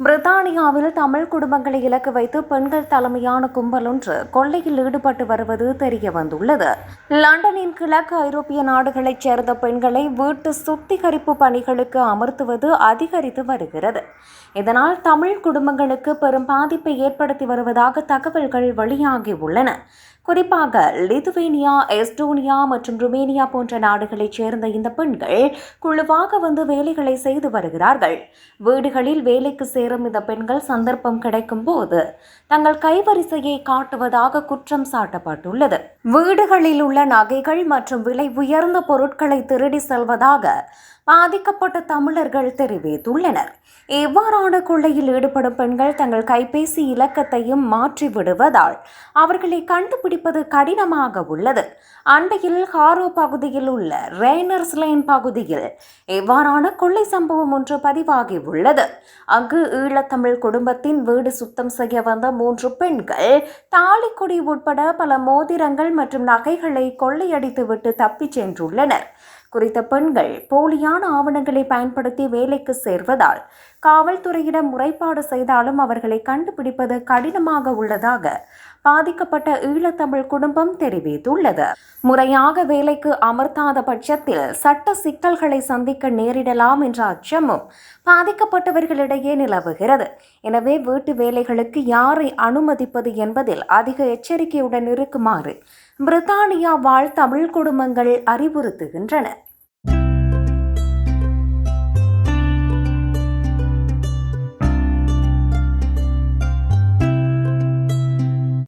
பிரித்தானியாவில் தமிழ் குடும்பங்களை இலக்கு வைத்து பெண்கள் தலைமையான கும்பல் ஒன்று கொள்ளையில் ஈடுபட்டு வருவது தெரிய வந்துள்ளது லண்டனின் கிழக்கு ஐரோப்பிய நாடுகளைச் சேர்ந்த பெண்களை வீட்டு சுத்திகரிப்பு பணிகளுக்கு அமர்த்துவது அதிகரித்து வருகிறது. இதனால் தமிழ் குடும்பங்களுக்கு பெரும் பாதிப்பை ஏற்படுத்தி வருவதாக தகவல்கள் வெளியாகியுள்ளன குறிப்பாக லிதுவேனியா எஸ்டோனியா மற்றும் ருமேனியா போன்ற நாடுகளைச் சேர்ந்த இந்த பெண்கள் குழுவாக வந்து வேலைகளை செய்து வருகிறார்கள். வீடுகளில் வேலைக்கு சேரும் இந்த பெண்கள் சந்தர்ப்பம் கிடைக்கும் போது தங்கள் கைவரிசையை காட்டுவதாக குற்றம் சாட்டப்பட்டுள்ளது. வீடுகளில் உள்ள நகைகள் மற்றும் விலை உயர்ந்த பொருட்களை திருடி செல்வதாக பாதிக்கப்பட்ட தமிழர்கள் தெரிவித்துள்ளனர். எவ்வாறான கொள்ளையில் ஈடுபடும் பெண்கள் தங்கள் கைபேசி இலக்கத்தையும் மாற்றி விடுவதால் அவர்களை கண்டுபிடிப்பது கடினமாக உள்ளது. அண்டையில் ஹாரோ பகுதியில் உள்ள ரெய்னர்ஸ் லைன் பகுதியில் இவ்வாறான கொள்ளை சம்பவம் ஒன்று பதிவாகி உள்ளது? அங்கு ஈழத்தமிழ் குடும்பத்தின் வீடு சுத்தம் செய்ய வந்த மூன்று பெண்கள் தாலிக்குடி உட்பட பல மோதிரங்கள் மற்றும் நகைகளை கொள்ளையடித்துவிட்டு தப்பிச் சென்றுள்ளனர். குறித்த பெண்கள் போலியான ஆவணங்களை பயன்படுத்தி வேலைக்கு சேர்வதால் காவல்துறையிடம் முறைப்பாடு செய்தாலும் அவர்களை கண்டுபிடிப்பது கடினமாக உள்ளதாக பாதிக்கப்பட்ட ஈழத்தமிழ் குடும்பம் தெரிவித்துள்ளது. முறையாக வேலைக்கு அமர்த்தாத பட்சத்தில் சட்ட சிக்கல்களை சந்திக்க நேரிடலாம் என்ற அச்சமும் பாதிக்கப்பட்டவர்களிடையே நிலவுகிறது. எனவே வீட்டு வேலைகளுக்கு யாரை அனுமதிப்பது என்பதில் அதிக எச்சரிக்கையுடன் இருக்குமாறு பிரித்தானியா வாழ் தமிழ் குடும்பங்கள் அறிவுறுத்துகின்றன.